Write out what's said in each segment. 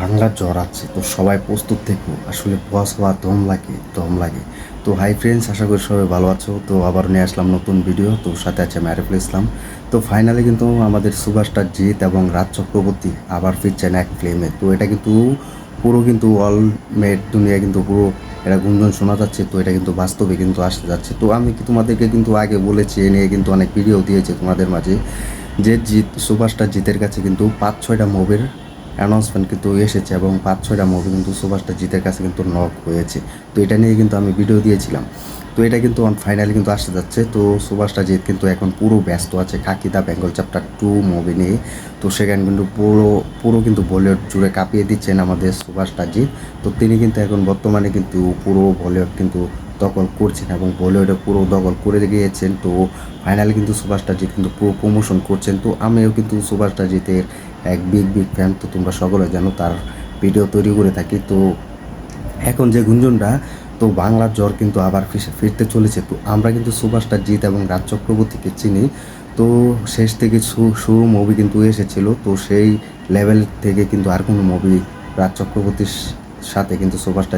বাংলার জ্বর আছে, তো সবাই প্রস্তুত থেকো। আসলে বস হওয়া দম লাগে দম লাগে। তো হাই ফ্রেন্ডস আশা করি সবাই ভালো আছো। তো আবার নিয়ে আসলাম নতুন ভিডিও তো সাথে আছে আমি আরিফুল ইসলাম তো ফাইনালি কিন্তু আমাদের সুভাষটা জিৎ এবং রাজ চক্রবর্তী আবার ফিরছেন এক ফ্লেমে তো এটা কিন্তু পুরো কিন্তু অল মেড দুনিয়া কিন্তু পুরো এটা গুঞ্জন শোনা যাচ্ছে, তো এটা কিন্তু বাস্তবে কিন্তু আসতে যাচ্ছে। তো আমি কি তোমাদেরকে কিন্তু আগে বলেছি, এ নিয়ে কিন্তু অনেক ভিডিও দিয়েছে তোমাদের মাঝে যে জিৎ সুভাষটা জিতের কাছে কিন্তু পাঁচ ছয়টা মুভির অ্যানাউন্সমেন্ট কিন্তু এসেছে এবং পাঁচ ছয়টা মুভি কিন্তু সুভাষটা জিতের কাছে কিন্তু নক হয়েছে। তো এটা নিয়ে কিন্তু আমি ভিডিও দিয়েছিলাম। তো এটা কিন্তু ফাইনালি কিন্তু আসতে যাচ্ছে। তো সুভাষটা জিৎ কিন্তু এখন পুরো ব্যস্ত আছে কাকিদা বেঙ্গল চ্যাপ্টার টু মুভি নিয়ে। তো সেখানে কিন্তু পুরো পুরো কিন্তু বলিউড জুড়ে কাঁপিয়ে দিচ্ছেন আমাদের সুভাষটা জিৎ। তো তিনি কিন্তু এখন বর্তমানে কিন্তু পুরো বলিউড কিন্তু দখল করছেন এবং বলিউডে পুরো দখল করে গিয়েছেন। তো ফাইনালি কিন্তু সুভাষটা জিৎ কিন্তু পুরো প্রমোশন করছেন। তো আমিও কিন্তু সুভাষটা জিতের এক বিগ বিগ ফ্যান তো তোমরা সকলে জানো তার ভিডিও তৈরি করে থাকি। তো এখন যে গুঞ্জনটা, তো বাংলার জ্বর কিন্তু আবার ফিরতে চলেছে। তো আমরা কিন্তু জিৎ এবং রাজ চক্রবর্তীকে চিনি। তো শেষ থেকে সু মুভি কিন্তু এসেছিল। তো সেই লেভেল থেকে কিন্তু আর কোনো মুভি রাজ চক্রবর্তীর সাথে কিন্তু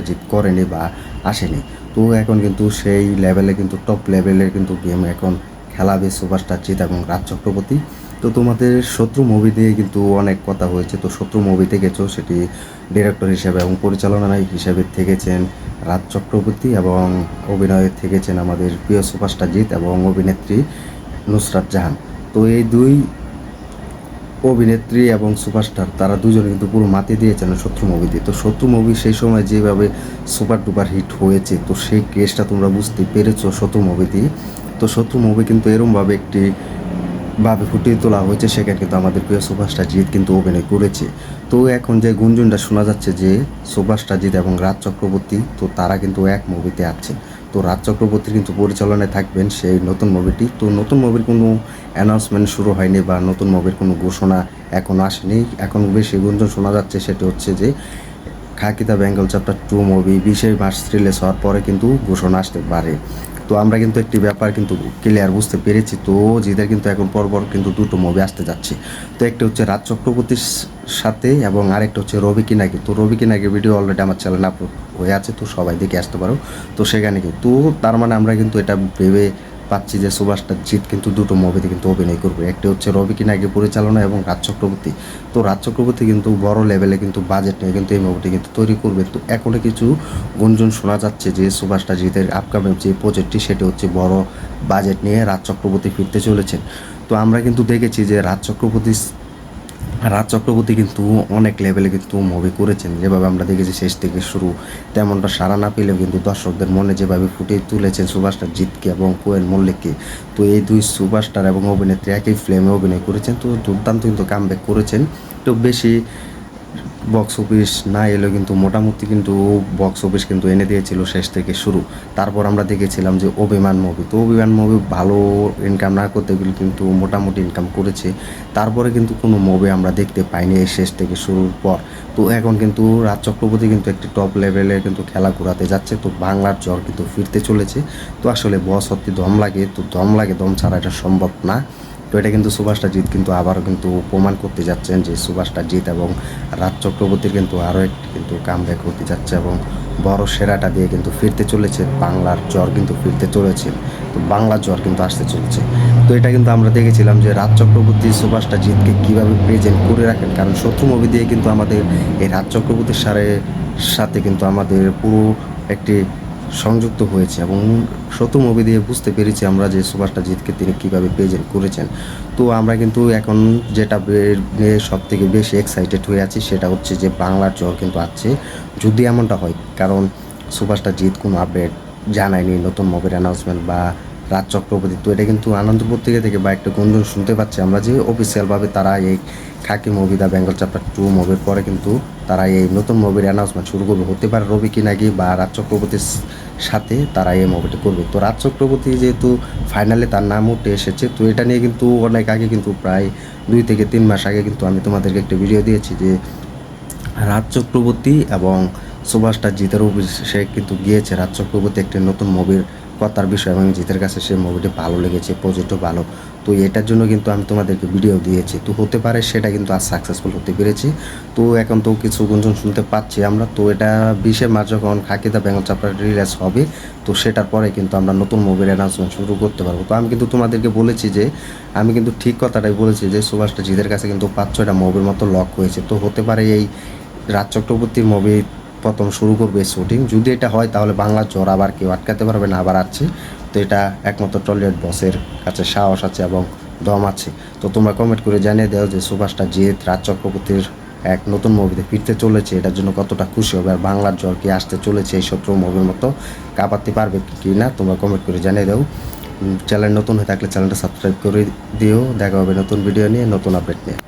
জিৎ করেনি বা আসেনি। তো এখন কিন্তু সেই লেভেলে কিন্তু টপ লেভেলের কিন্তু গেম এখন খেলাবে সুভাষটা জিৎ এবং রাজ চক্রবর্তী। তো তোমাদের শত্রু মুভি দিয়ে কিন্তু অনেক কথা হয়েছে। তো শত্রু মুভি দেখেছ, সেটি ডিরেক্টর হিসেবে এবং পরিচালনা হিসেবে থেকেছেন রাজ চক্রবর্তী এবং অভিনয়ে থেকেছেন আমাদের প্রিয় সুভাষটা জিৎ এবং অভিনেত্রী নুসরাত জাহান। তো এই দুই অভিনেত্রী এবং সুপারস্টার, তারা দুজনে কিন্তু পুরো মাতিয়ে দিয়েছেন শত্রু মুভিতে। তো শত্রু মুভি সেই সময় যেভাবে সুপার ডুপার হিট হয়েছে, তো সেই কেসটা তোমরা বুঝতে পেরেছ শত্রু মুভি দিয়ে তো শত্রু মুভি কিন্তু এরমভাবে একটি ভাবে ফুটিয়ে তোলা হয়েছে, সেখানে কিন্তু আমাদের প্রিয় সুভাষটা জিৎ কিন্তু অভিনয় করেছে। তো এখন যে গুঞ্জনটা শোনা যাচ্ছে যে সুভাষটা জিৎ এবং রাজ চক্রবর্তী, তো তারা কিন্তু এক মুভিতে আছে তো রাজ চক্রবর্তী কিন্তু পরিচালনায় থাকবেন সেই নতুন মুভিটি তো নতুন মুভির কোনো অ্যানাউন্সমেন্ট শুরু হয়নি বা নতুন মুভির কোনো ঘোষণা এখন আসেনি। এখন বেশি গুঞ্জন শোনা যাচ্ছে, সেটি হচ্ছে যে খাকিতা বেঙ্গল চ্যাপ্টার টু মুভি বিশেষ মার্চ রিলিজ হওয়ার পরে কিন্তু ঘোষণা আসতে পারে। তো আমরা কিন্তু একটি ব্যাপার কিন্তু ক্লিয়ার বুঝতে পেরেছি। তো জিদের কিন্তু এখন পরপর কিন্তু দুটো মুভি আসতে যাচ্ছে। তো একটা হচ্ছে রাজ চক্রবর্তীর সাথে এবং আরেকটা হচ্ছে রবি কিনাকি। তো রবি কিনাকি ভিডিও অলরেডি আমার চ্যানেলে আপলোড হয়ে আছে, তো সবাই দেখে আসতে পারো। তো সেখানে কিন্তু তার মানে আমরা কিন্তু এটা ভেবে পাচ্ছি যে সুভাষটা জিৎ কিন্তু দুটো মুভিতে কিন্তু অভিনয় করবে। একটি হচ্ছে রবি কিনাকি পরিচালনা এবং রাজ চক্রবর্তী। তো রাজ চক্রবর্তী কিন্তু বড় লেভেলে কিন্তু বাজেট নিয়ে কিন্তু এই মুভিটি কিন্তু তৈরি করবে। তো এখনও কিছু গুঞ্জন শোনা যাচ্ছে যে সুভাষটা জিতের আপকামিং যে প্রজেক্টটি সেটি হচ্ছে বড় বাজেট নিয়ে রাজ চক্রবর্তী ফিরতে চলেছেন। তো আমরা কিন্তু দেখেছি যে রাজ চক্রবর্তী রাজ চক্রবর্তী কিন্তু অনেক লেভেলে কিন্তু মুভি করেছেন। যেভাবে আমরা দেখেছি শেষ থেকে শুরু, তেমনটা সারা না পেলেও কিন্তু দর্শকদের মনে যেভাবে ফুটিয়ে তুলেছেন সুভাষটার জিতকে এবং কোয়েল মল্লিককে, তো এই দুই সুপারস্টার এবং অভিনেত্রী একই ফ্লেমে অভিনয় করেছেন, তো দুর্দান্ত কিন্তু কামব্যাক করেছেন। তো বেশি বক্স অফিস না এলেও কিন্তু মোটামুটি কিন্তু বক্স অফিস কিন্তু এনে দিয়েছিল শেষ থেকে শুরু। তারপর আমরা দেখেছিলাম যে অভিমান মুভি তো অভিমান মুভি ভালো ইনকাম না করতে গেলে কিন্তু মোটামুটি ইনকাম করেছে। তারপরে কিন্তু কোনো মুভি আমরা দেখতে পাইনি এই শেষ থেকে শুরুর পর। তো এখন কিন্তু রাজ চক্রবর্তী কিন্তু একটি টপ লেভেলে কিন্তু খেলা ঘোরাতে যাচ্ছে। তো বাংলার জ্বর কিন্তু ফিরতে চলেছে। তো আসলে বস সত্যি দম লাগে, তো দম লাগে, দম ছাড়া এটা সম্ভব না। তো এটা কিন্তু সুভাষটা জিৎ কিন্তু আবারও কিন্তু প্রমাণ করতে যাচ্ছেন যে সুভাষটা জিৎ এবং রাজ চক্রবর্তীর কিন্তু আরও একটি কিন্তু কাম ব্যাক হতে যাচ্ছে এবং বড় সেরাটা দিয়ে কিন্তু ফিরতে চলেছে। বাংলার জ্বর কিন্তু ফিরতে চলেছে। তো বাংলার জ্বর কিন্তু আসতে চলেছে। তো এটা কিন্তু আমরা দেখেছিলাম যে রাজ চক্রবর্তী সুভাষটা জিৎকে কীভাবে প্রেজেন্ট করে রাখেন। কারণ শত্রু মুভি দিয়ে কিন্তু আমাদের এই রাজ চক্রবর্তীর সারে সাথে কিন্তু আমাদের পুরো একটি সংযুক্ত হয়েছে এবং শত মুভি দিয়ে বুঝতে পেরেছি আমরা যে সুপারস্টার জিতকে তিনি কীভাবে প্রেজেন্ট করেছেন। তো আমরা কিন্তু এখন যেটা নিয়ে সব থেকে বেশি এক্সাইটেড হয়ে আছি সেটা হচ্ছে যে বাংলার জ্বর কিন্তু আছে যদি এমনটা হয়, কারণ সুপারস্টার জিত কোনো আপডেট জানায়নি নতুন মুভির অ্যানাউন্সমেন্ট বা রাজ চক্রবর্তী। তো এটা কিন্তু আনন্দ পত্রিকা থেকে বা একটা গুঞ্জন শুনতে পাচ্ছি আমরা যে অফিসিয়ালভাবে তারা এই Khakee movie the Bengal chapter two মুভির পরে কিন্তু তারা এই নতুন মুভির অ্যানাউন্সমেন্ট শুরু করবে। হতে পারে রবি কিনাগি বা রাজ চক্রবর্তীর সাথে তারা এই মুভিটি করবে। তো রাজ চক্রবর্তী যেহেতু ফাইনালে তার নাম উঠে এসেছে, তো এটা নিয়ে কিন্তু অনেক আগে কিন্তু প্রায় দুই থেকে তিন মাস আগে কিন্তু আমি তোমাদেরকে একটা ভিডিও দিয়েছি যে রাজ চক্রবর্তী এবং সুভাষটা জিতের সে কিন্তু গিয়েছে রাজ চক্রবর্তী একটি নতুন মুভির কথার বিষয় এবং জিতের কাছে সেই মুভিটি ভালো লেগেছে প্রজেক্টও ভালো। তো এটার জন্য কিন্তু আমি তোমাদেরকে ভিডিও দিয়েছি। তো হতে পারে সেটা কিন্তু আজ সাকসেসফুল হতে পেরেছি। তো এখন তো কিছু গুঞ্জন শুনতে পাচ্ছি আমরা। তো এটা বিশে মার্চ যখন খাকিদা বেঙ্গল চাপড়া রিলিজ হবে, তো সেটার পরে কিন্তু আমরা নতুন মুভির অ্যানাউন্সমেন্ট শুরু করতে পারব। তো আমি কিন্তু তোমাদেরকে বলেছি যে, আমি কিন্তু ঠিক কথাটাই বলেছি যে, সুভাষটা জিদের কাছে কিন্তু পাঁচ ছয়টা মুভির মতো লক হয়েছে। তো হতে পারে এই রাজ চক্রবর্তীর মুভি প্রথম শুরু করবে শুটিং যদি এটা হয়, তাহলে বাংলার জ্বর আবার কেউ আটকাতে পারবে না, আবার আছে তো এটা একমাত্র টলিউড বসের কাছে সাহস আছে এবং দম আছে। তো তোমরা কমেন্ট করে জানিয়ে দাও যে সুভাষটা জিৎ, রাজ চক্রবর্তীর এক নতুন মুভিতে ফিরতে চলেছে, এটার জন্য কতটা খুশি হবে আর বাংলার জ্বর কি আসতে চলেছে এই শত্রু মুভির মতো কাঁপাতে পারবে কি না, তোমরা কমেন্ট করে জানিয়ে দাও। চ্যানেল নতুন হয়ে থাকলে চ্যানেলটা সাবস্ক্রাইব করে দিও। দেখা হবে নতুন ভিডিও নিয়ে, নতুন আপডেট নিয়ে।